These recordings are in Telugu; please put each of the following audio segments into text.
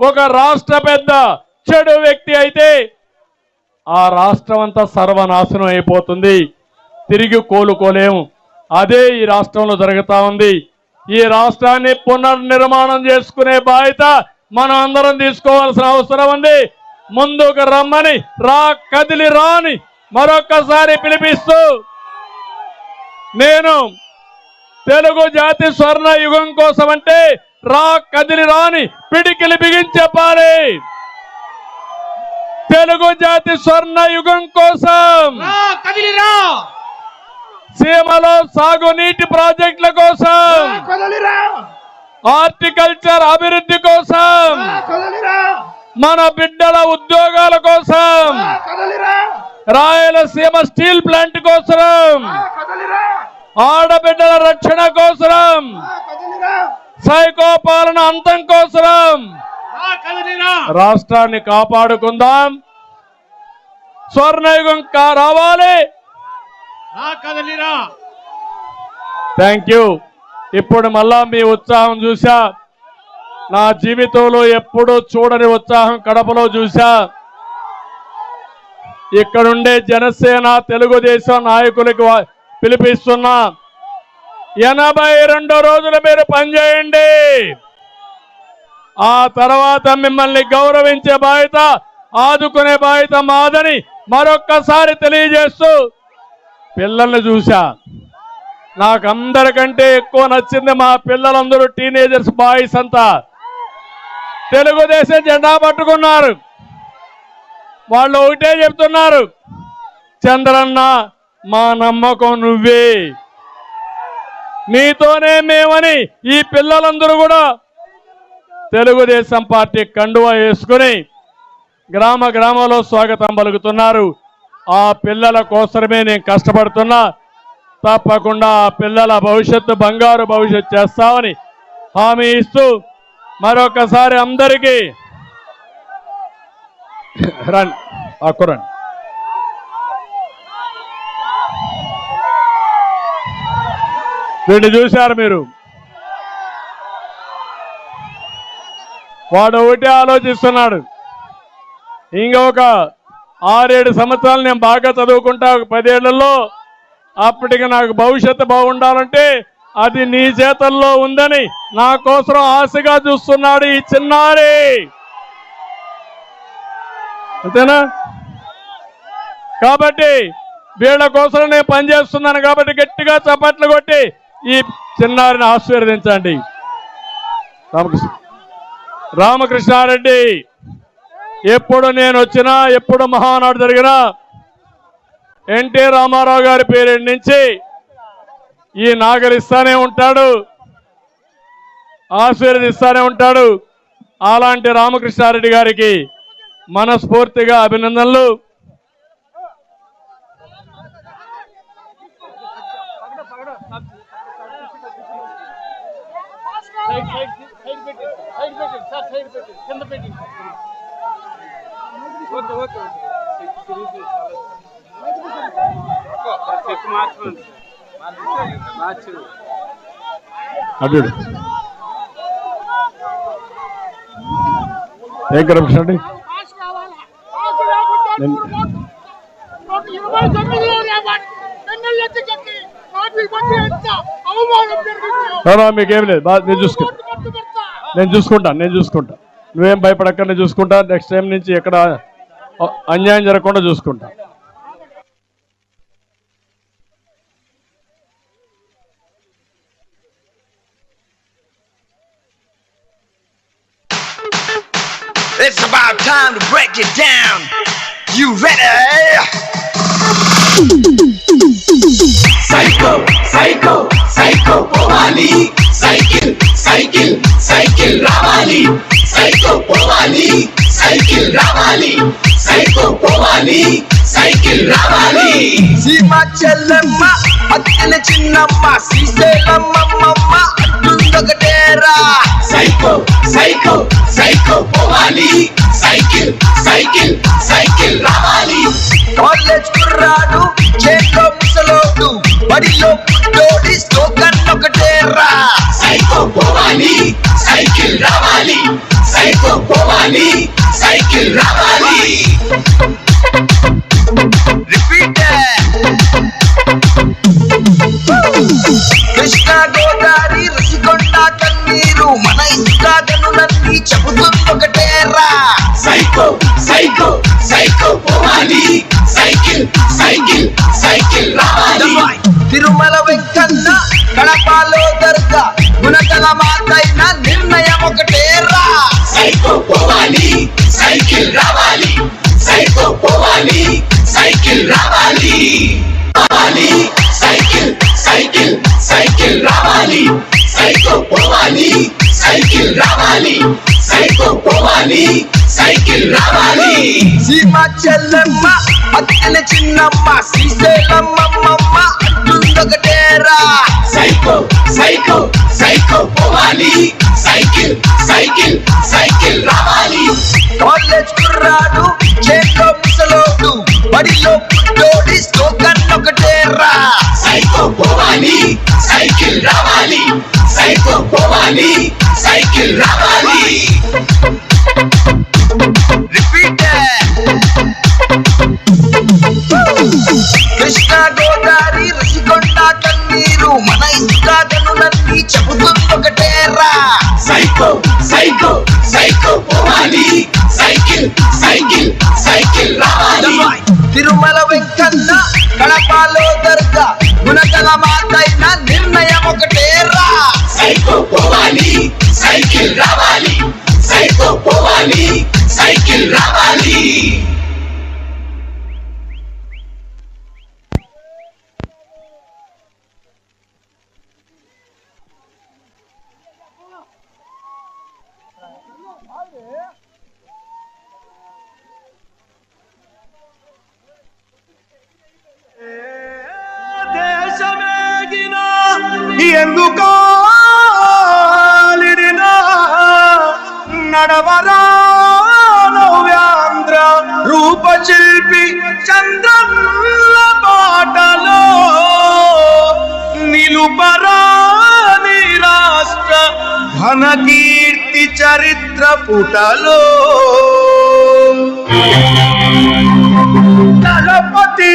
ఒక రాష్ట్ర పెద్ద చెడు వ్యక్తి అయితే ఆ రాష్ట్రం అంతా సర్వనాశనం అయిపోతుంది. తిరిగి కోలుకోలేము. అదే ఈ రాష్ట్రంలో జరుగుతా ఉంది. ఈ రాష్ట్రాన్ని పునర్నిర్మాణం చేసుకునే బాధ్యత మనం అందరం తీసుకోవాల్సిన అవసరం ఉంది. ముందుకు రమ్మని రా కదిలి రాని మరొక్కసారి పిలిపిస్తూ నేను తెలుగు జాతి స్వర్ణ యుగం కోసం అంటే రా కదిలి రాని పిడికిలి బిగించి చెప్పాలి తెలుగు జాతి స్వర్ణ యుగం కోసం సీమలో సాగునీటి ప్రాజెక్టుల కోసం హార్టికల్చర్ అభివృద్ధి కోసం మన బిడ్డల ఉద్యోగాల కోసం రాయలసీమ స్టీల్ ప్లాంట్ కోసం ఆడబిడ్డల రక్షణ కోసం సైకో పాలన అంతం కోసం రాష్ట్రాన్ని కాపాడుకుందాం. స్వర్ణయుగం కా రావాలి. థ్యాంక్ యూ ఇప్పుడు మళ్ళా మీ ఉత్సాహం చూసా నా జీవితంలో ఎప్పుడూ చూడని ఉత్సాహం కడపలో చూసా ఇక్కడుండే జనసేన తెలుగుదేశం నాయకులకు పిలిపిస్తున్నా. ఎనభై రెండు రోజులు మీరు పనిచేయండి. ఆ తర్వాత మిమ్మల్ని గౌరవించే బాధ్యత ఆదుకునే బాధ్యత మాదని మరొక్కసారి తెలియజేస్తూ పిల్లల్ని చూశా. నాకు అందరికంటే ఎక్కువ నచ్చింది మా పిల్లలందరూ టీనేజర్స్ బాయ్స్ అంతా. తెలుగుదేశం జెండా పట్టుకున్నారు. వాళ్ళు ఒకటే చెప్తున్నారు చంద్రన్న మా నమ్మకం నువ్వే. నీతోనే మేమని ఈ పిల్లలందరూ కూడా తెలుగుదేశం పార్టీ కండువా వేసుకుని గ్రామ గ్రామంలో స్వాగతం పలుకుతున్నారు. ఆ పిల్లల కోసమే నేను కష్టపడుతున్నా. తప్పకుండా ఆ పిల్లల భవిష్యత్తు బంగారు భవిష్యత్తు చేస్తామని హామీ ఇస్తూ మరొకసారి అందరికీ రండి. అక్కురండి వీడిని చూశారు మీరు? వాడు ఒకటే ఆలోచిస్తున్నాడు. ఇంకొక ఆరేడు సంవత్సరాలు నేను బాగా చదువుకుంటా ఒక పదేళ్ళలో అప్పటికి నాకు భవిష్యత్తు బాగుండాలంటే అది నీ చేతల్లో ఉందని నా కోసం ఆశగా చూస్తున్నాడు ఈ చిన్నారి. అంతేనా? కాబట్టి వీళ్ళ కోసం నేను పనిచేస్తున్నాను కాబట్టి గట్టిగా చప్పట్లు కొట్టి ఈ చిన్నారిని ఆశీర్వదించండి. రామకృష్ణ. రామకృష్ణారెడ్డి ఎప్పుడు నేను వచ్చినా ఎప్పుడు మహానాడు జరిగినా ఎన్టీ రామారావు గారి పేరు నుంచి ఈ నాగరిస్తానే ఉంటాడు ఆశీర్వదిస్తానే ఉంటాడు. అలాంటి రామకృష్ణారెడ్డి గారికి మనస్ఫూర్తిగా అభినందనలు. అడ్డు ఏం కరప్షన్ అండి పాస్ కావాలా పాస్ లేకుంటే నేను- నూట ఇరవై తొమ్మిదిలో లేవాలి ఎమ్మెల్యే టికెట్ని నాకు ఇబ్బంది ఎంత అవమానం జరిగిందో నో, మీకేం లేదు. బా- నేను చూసుకుంటా నేను చూసుకుంటాను నేను చూసుకుంటా. నువ్వేం భయపడక్క నేను చూసుకుంటా. నెక్స్ట్ టైం నుంచి ఎక్కడ అన్యాయం జరగకుండా చూసుకుంటా. It's about time to break it down. You ready? Psycho, psycho, psycho povali. Cycle, cycle, cycle ravali. Psycho povali, cycle ravali. Psycho povali, cycle ravali. సీమ చెల్లమ్మ అత్తన చిన్నమ్మ శ్రీశైలమ్మమ్మ అడ్డుందొకటేరా సైకో సైకో సైకో పోవాలి సైకిల్ సైకిల్ కృష్ణ గోదావరి రుషికొండ కన్నీరు మన ఇంకా సైకో సైకో సైకో పోవాలి సైకిల్ సైకిల్ సైకిల్ రావాలి తిరుమల వెంకన్న కడపలో దర్గా గుణకల మాతైన నిర్ణయం ఒకటేరా సైకో పోవాలి సైకిల్ రావాలి సైకో పోవాలి సైకిల్ రావాలి రావాలి. సైకిల్ రావాలి. సైకో పోవాలి. సైకిల్ రావాలి. సీమ చెల్లెమ్మ అక్కన చిన్నమ్మ శ్రీశైలమ్మమ్మ అంటుందొకటేరా సైకో సైకో సైకో పోవాలి. సైకిల్ సైకిల్ సైకిల్ రావాలి. కాలేజ్ కుర్రాడు చేతిలో ముసలోడు బడిలో పుట్టోడి సైకో సైకో సైకో పోవాలి. సైకిల్ సైకిల్ సైకిల్ రావాలి. తిరుమల వెంకన్న కడపలో దర్గా గుణకల మాతైన నిర్ణయం ఒకటేరా సైకో పోవాలి సైకిల్ రావాలి. సైకో పోవాలి సైకిల్ రావాలి. ఎందుకో నడవరా నవ్యాంధ్ర రూపశిల్పి చంద్రన్న పాటలో నిలుపరాని రాష్ట్ర ఘన కీర్తి చరిత్ర పుటలో. దళపతి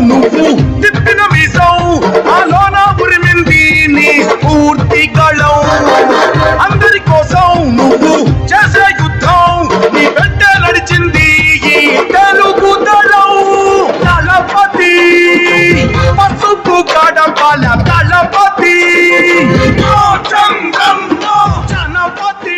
నువ్వు తిప్పిన మీసం. ఆ లోనా